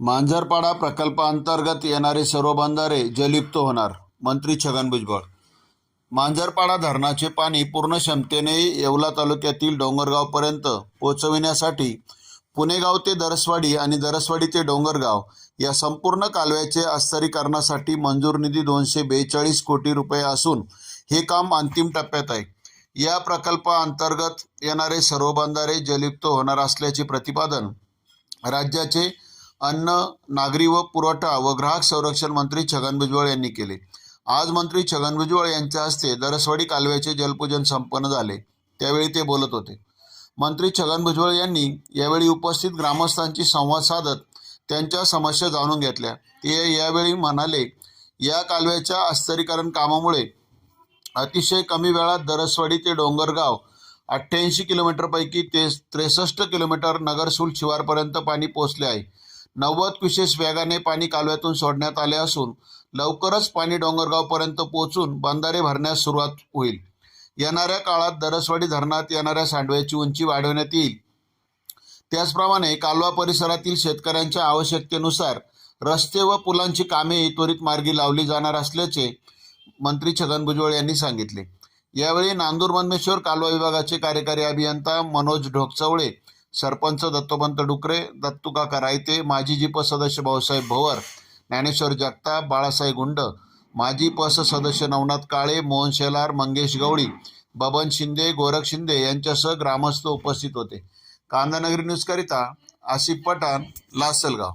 मांजरपाडा प्रकल्पांतर्गत येणारे सर्व बंधारे जलयुक्त होणार मंत्री छगन भुजबळ. मांजरपाडा धरणाचे पाणी पूर्ण क्षमतेने येवला तालुक्यातील डोंगरगावपर्यंत पोहोचविण्यासाठी पुणेगाव ते दरसवाडी आणि दरसवाडी ते डोंगरगाव या संपूर्ण कालव्याचे अस्तरीकरणासाठी मंजूर निधी दोनशे बेचाळीस कोटी रुपये असून हे काम अंतिम टप्प्यात आहे. या प्रकल्पाअंतर्गत येणारे सर्व बंधारे जलयुक्त होणार असल्याचे प्रतिपादन राज्याचे अन्न नागरी व पुरवठा व ग्राहक संरक्षण मंत्री छगन भुजबळ यांनी केले. आज मंत्री छगन भुजबळ यांच्या हस्ते दरसवाडी कालव्याचे जलपूजन संपन्न झाले त्यावेळी ते बोलत होते. मंत्री छगन भुजबळ यांनी यावेळी उपस्थित ग्रामस्थांशी संवाद साधत त्यांच्या समस्या जाणून घेतल्या. ते यावेळी म्हणाले या कालव्याच्या अस्तरीकरण कामामुळे अतिशय कमी वेळात दरसवाडी ते डोंगरगाव अठ्ठ्याऐंशी किलोमीटरपैकी ते त्रेसष्ट किलोमीटर नगरसूल शिवारपर्यंत पाणी पोचले आहे. नव्वद क्युसेस वेगाने पाणी कालव्यातून सोडण्यात आले असून लवकरच पाणी डोंगरगावपर्यंत पोहोचून बंधारे भरण्यास सुरुवात होईल. येणाऱ्या काळात दरसवाडी धरणात येणाऱ्या सांडव्याची उंची वाढवण्यात येईल. त्याचप्रमाणे कालवा परिसरातील शेतकऱ्यांच्या आवश्यकतेनुसार रस्ते व पुलांची कामे त्वरित मार्गी लावली जाणार असल्याचे मंत्री छगन भुजबळ यांनी सांगितले. यावेळी नांदूर मनमेश्वर कालवा विभागाचे कार्यकारी अभियंता मनोज ढोकचवळे सरपंच दत्तोपंत डुकरे दत्तुकाका रायते माजी जिप सदस्य भाऊसाहेब भवर ज्ञानेश्वर जगताप बाळासाहेब गुंड माजी पस सदस्य नवनाथ काळे मोहन शेलार मंगेश गवळी बबन शिंदे गोरख शिंदे यांच्यासह ग्रामस्थ उपस्थित होते. कांदानगरी न्यूजकरिता आसिफ पठाण लासलगाव.